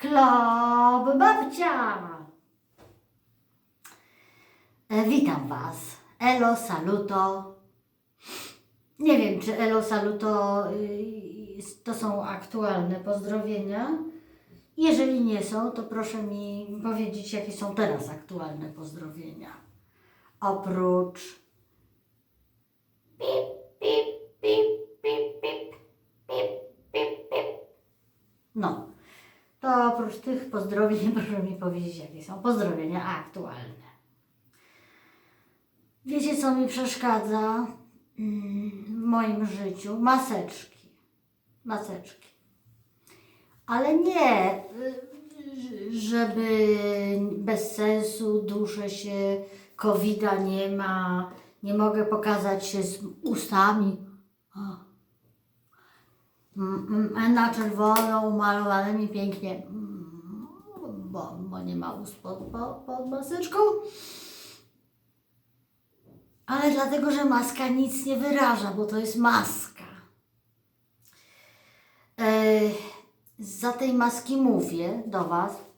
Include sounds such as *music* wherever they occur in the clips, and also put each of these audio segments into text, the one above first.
Klub Babcia! E, Witam Was. Elo Saluto. Nie wiem, czy Elo Saluto y, to są aktualne pozdrowienia. Jeżeli nie są, to proszę mi powiedzieć, jakie są teraz aktualne pozdrowienia. Oprócz to oprócz tych pozdrowień proszę mi powiedzieć, jakie są pozdrowienia aktualne. Wiecie, co mi przeszkadza mm, w moim życiu? Maseczki. Maseczki. Ale nie, y, żeby bez sensu duszę się, covida nie ma, nie mogę pokazać się z ustami. Mm, mm, Na czerwono umalowanymi pięknie, mm, bo, bo nie ma ust pod, pod, pod maseczką. Ale dlatego, że maska nic nie wyraża, bo to jest maska. E, za tej maski mówię do Was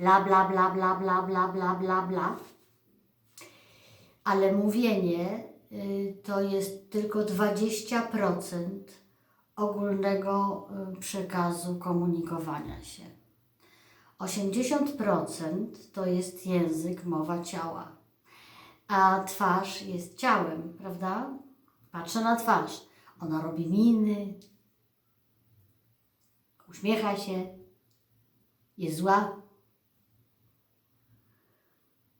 bla, bla, bla, bla, bla, bla, bla, bla, bla. Ale mówienie y, to jest tylko 20% ogólnego y, przekazu komunikowania się. 80% to jest język, mowa ciała a twarz jest ciałem, prawda? Patrzę na twarz. Ona robi miny, uśmiecha się, jest zła,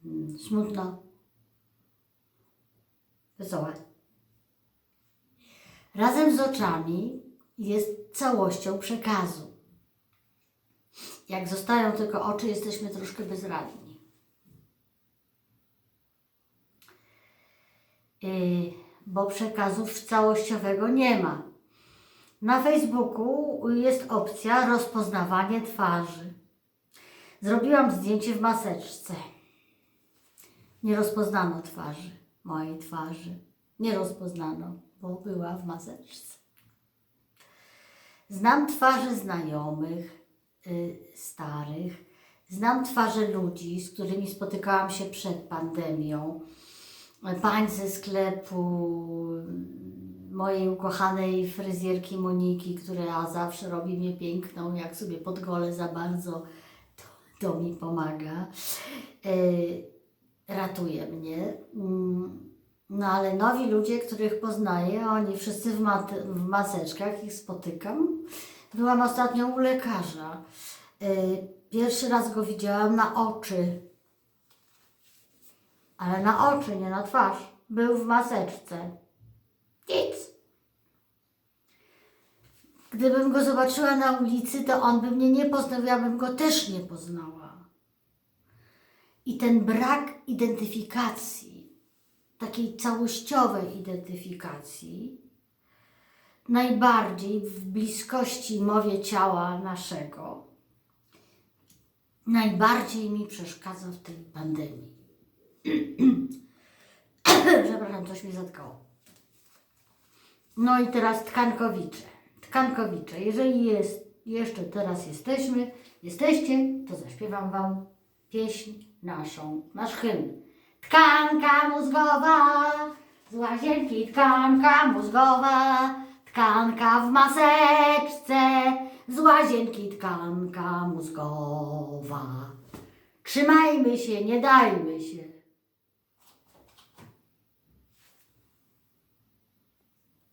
mm, smutna, wesoła. Razem z oczami jest całością przekazu. Jak zostają tylko oczy, jesteśmy troszkę bezradni. Yy, bo przekazów całościowego nie ma. Na Facebooku jest opcja rozpoznawanie twarzy. Zrobiłam zdjęcie w maseczce. Nie rozpoznano twarzy, mojej twarzy. Nie rozpoznano, bo była w maseczce. Znam twarze znajomych, y, starych. Znam twarze ludzi, z którymi spotykałam się przed pandemią pań ze sklepu, mojej ukochanej fryzjerki Moniki, która zawsze robi mnie piękną, jak sobie podgolę za bardzo, to, to mi pomaga. E, ratuje mnie. Mm, No ale nowi ludzie, których poznaję, oni wszyscy w, w maseczkach, ich spotykam. Byłam ostatnio u lekarza. E, Pierwszy raz go widziałam na oczy ale na oczy, nie na twarz. Był w maseczce. Nic. Gdybym go zobaczyła na ulicy, to on by mnie nie poznał, ja bym go też nie poznała. I ten brak identyfikacji, takiej całościowej identyfikacji, najbardziej w bliskości mowie ciała naszego, najbardziej mi przeszkadza w tej pandemii. *clears throat* Przepraszam, coś mi zatkało. No i teraz tkankowicze. Tkankowicze. Jeżeli jest, jeszcze teraz jesteśmy, jesteście, to zaśpiewam Wam pieśń naszą, nasz hymn. Tkanka mózgowa, z łazienki tkanka mózgowa, tkanka w maseczce, z łazienki tkanka mózgowa. Trzymajmy się, nie dajmy się.